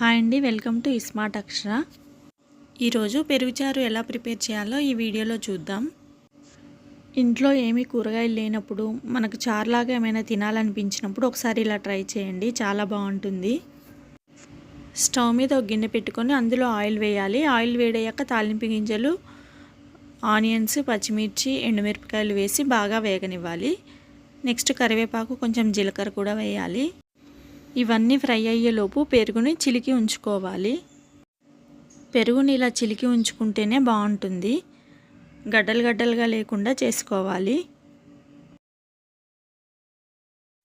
Hi అండి welcome to smart అక్షర. ఈరోజు పెరుగుచారు ఎలా ప్రిపేర్ చేయాలో ఈ వీడియోలో చూద్దాం. ఇంట్లో ఏమీ కూరగాయలు లేనప్పుడు మనకు చారులాగా ఏమైనా తినాలనిపించినప్పుడు ఒకసారి ఇలా ట్రై చేయండి చాలా బాగుంటుంది. స్టవ్ మీద ఒక గిన్నె పెట్టుకొని అందులో ఆయిల్ వేయాలి. ఆయిల్ వేడయ్యాక తాలింపు గింజలు ఆనియన్స్ పచ్చిమిర్చి ఎండుమిరపకాయలు వేసి బాగా వేగనివ్వాలి. నెక్స్ట్ కరివేపాకు కొంచెం జీలకర్ర కూడా వేయాలి. ఇవన్నీ ఫ్రై అయ్యేలోపు పెరుగుని చిలికి ఉంచుకోవాలి. పెరుగుని ఇలా చిలికి ఉంచుకుంటేనే బాగుంటుంది. గడ్డలు గడ్డలుగా లేకుండా చేసుకోవాలి.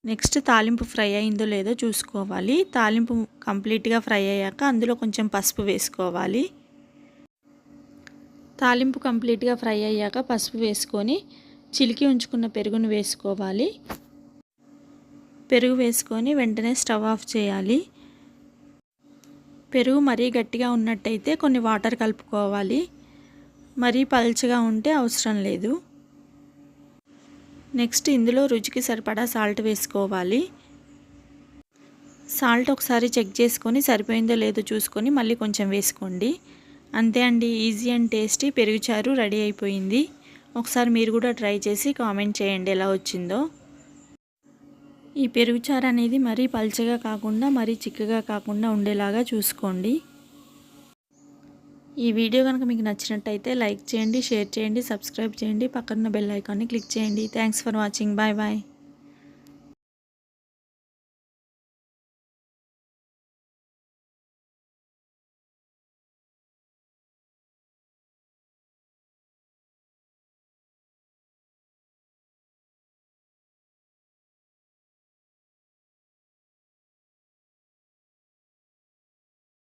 నెక్స్ట్ తాలింపు ఫ్రై అయిందో లేదో చూసుకోవాలి. తాలింపు కంప్లీట్గా ఫ్రై అయ్యాక అందులో కొంచెం పసుపు వేసుకోవాలి. తాలింపు కంప్లీట్గా ఫ్రై అయ్యాక పసుపు వేసుకొని చిలికి ఉంచుకున్న పెరుగును వేసుకోవాలి. పెరుగు వేసుకొని వెంటనే స్టవ్ ఆఫ్ చేయాలి. పెరుగు మరీ గట్టిగా ఉన్నట్టయితే కొన్ని వాటర్ కలుపుకోవాలి. మరీ పల్చగా ఉంటే అవసరం లేదు. నెక్స్ట్ ఇందులో రుచికి సరిపడా సాల్ట్ వేసుకోవాలి. సాల్ట్ ఒకసారి చెక్ చేసుకొని సరిపోయిందో లేదో చూసుకొని మళ్ళీ కొంచెం వేసుకోండి. అంతే అండి ఈజీ అండ్ టేస్టీ పెరుగుచారు రెడీ అయిపోయింది. ఒకసారి మీరు కూడా ట్రై చేసి కామెంట్ చేయండి ఎలా వచ్చిందో. ఈ పెరుగుచారు అనేది మరీ పల్చగా కాకుండా మరీ చిక్కగా కాకుండా ఉండేలాగా చూసుకోండి. ఈ వీడియో కనుక మీకు నచ్చినట్టయితే లైక్ చేయండి షేర్ చేయండి సబ్స్క్రైబ్ చేయండి పక్కన బెల్ ఐకాన్ని క్లిక్ చేయండి. Thanks for watching. Bye bye.